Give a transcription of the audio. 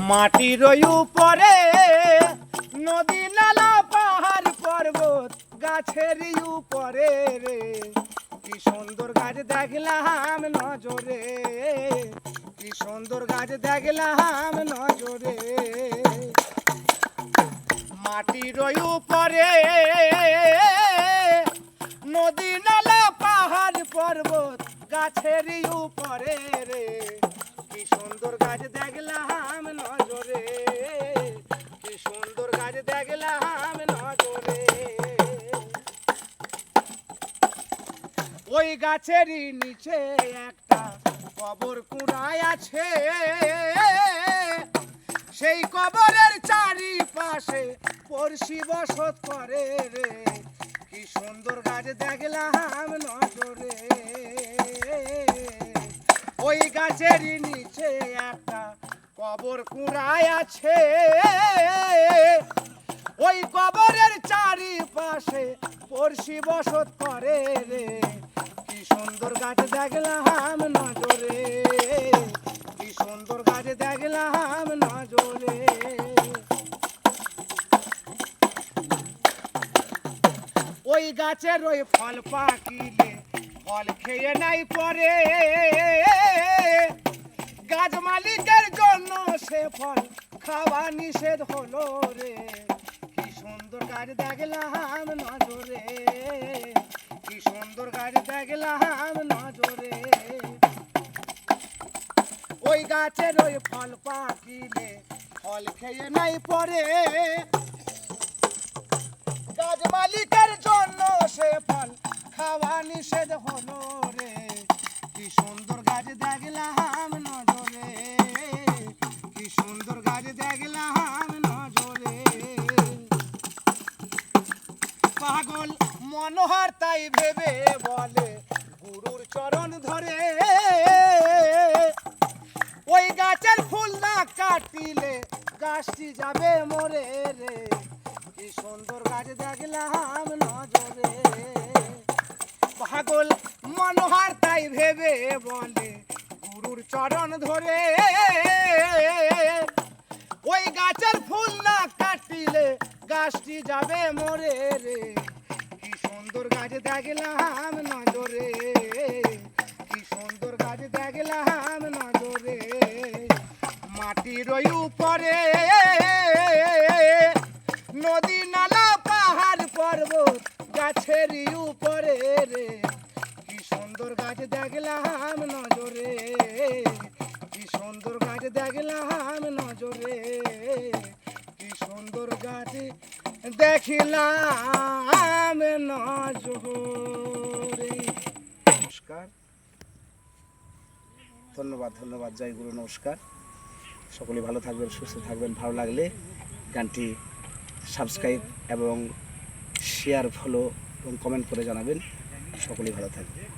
মাটির উপরে নদী নালা, পাহাড়, পর্বত, গাছের উপরে রে। কি সুন্দর গাছ দেখলাম নজরে, কি সুন্দর গাছ দেখলাম নজরে। মাটির উপরে নদী নালা, পাহাড়, পর্বত, গাছের উপরে রে। কি সুন্দর গাছ দেখলাম নজরে, কি সুন্দর গাছ দেখলাম নজরে। ওই গাছেরই নিচে একটা কবর কুড়ায় আছে। সেই কবরের চারিপাশে পড়শি বসত করে রে, কি সুন্দর গাছ দেখলাম নজরে। ওই গাছের নিচে একটা কবর কুড়ায় আছে। ওই কবরের চারিপাশে পড়শি বসত করে রে। কি সুন্দর গাছ দেখলাম নজরে। কি সুন্দর গাছ দেখলাম নজরে। ওই গাছের ওই ফল পাকিলে ফল খেয়ে নাই পরে। গাছ মালিকের জন্য সে ফল খাওয়া নিষেধ হলো রে। কি সুন্দর গাছ দেখলাম নজরে। কি সুন্দর গাছ দেখলাম নজরে। ওই গাছের ওই ফল পাকিলে ফল খেয়ে নাই পরে। মনোহর তাই ভেবে বলে, গুরুর চরণ ধরে। ওই গাছের ফুল না কাটিলে গাছটি যাবে মরে রে। কি সুন্দর গাছ দেখলাম নজরে। পাগল মনোহর তাই ভেবে বলে, গুরুর চরণ ধরে। ওই গাছের ফুল না কাটিলে গাছটি যাবে মরে রে। সুন্দর গাছ দেখলাম নজরে, কি সুন্দর গাছ দেখলাম নজরে। মাটির উপরে নদী নালা, পাহাড় পর্বত, গাছের উপরে রে। কি সুন্দর গাছ দেখলাম নজরে, কি সুন্দর গাছ দেখলাম নজরে। কি সুন্দর গাছ দেখিলাম নমস্কার। ধন্যবাদ ধন্যবাদ জয় গুরু নমস্কার। সকলে ভালো থাকবেন, সুস্থ থাকবেন। ভালো লাগলে গানটি সাবস্ক্রাইব এবং শেয়ার ফলো এবং কমেন্ট করে জানাবেন। সকলেই ভালো থাকবে